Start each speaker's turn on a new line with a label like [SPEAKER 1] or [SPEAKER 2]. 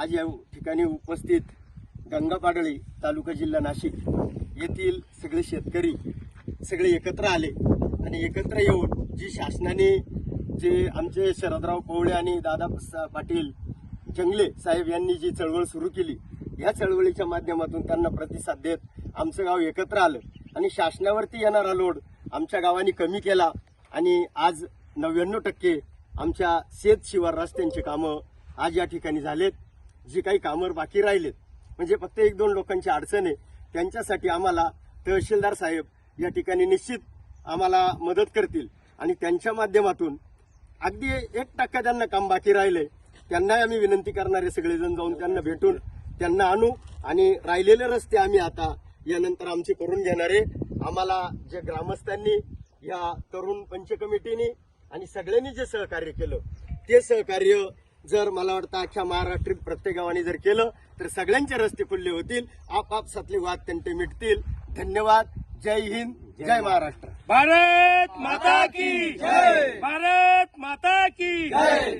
[SPEAKER 1] आज या ठिकाणी उपस्थित गंगापाडळी तालुका जिल्हा नाशिक येथील सगळे शेतकरी सगळे एकत्र आले आणि एकत्र येऊन जी शासनाने जे आमचे शरदराव कोवळे आणि दादा पाटील जंगले साहेब यांनी जी चळवळ सुरू केली या चळवळीच्या माध्यमातून त्यांना प्रतिसाद देत आमचं गाव एकत्र आलं आणि शासनावरती येणारा लोड आमच्या गावाने कमी केला आणि आज नव्याण्णव टक्के आमच्या शेत शिवार रस्त्यांची कामं आज या ठिकाणी झालेत. जी काही कामं बाकी राहिलेत म्हणजे फक्त एक दोन लोकांची अडचण आहे त्यांच्यासाठी आम्हाला तहसीलदार साहेब या ठिकाणी निश्चित आम्हाला मदत करतील. आणि त्यांच्या माध्यमातून अगदी एक टक्का त्यांना काम बाकी राहिले त्यांनाही आम्ही विनंती करणारे सगळेजण जाऊन त्यांना भेटून त्यांना आणू. आणि राहिलेले रस्ते आम्ही आता यानंतर आमचे करून घेणारे आम्हाला जे ग्रामस्थांनी या तरुण पंच कमिटीने आणि सगळ्यांनी जे सहकार्य केलं ते सहकार्य जर मला वाटतं अख्ख्या महाराष्ट्रात प्रत्येक गावाने जर केलं तर सगळ्यांचे रस्ते खुल्ले होतील. आपापसातले वाद त्यांचे मिटतील. धन्यवाद. जय हिंद. जय महाराष्ट्र.
[SPEAKER 2] भारत माता की जय. भारत माता की जय.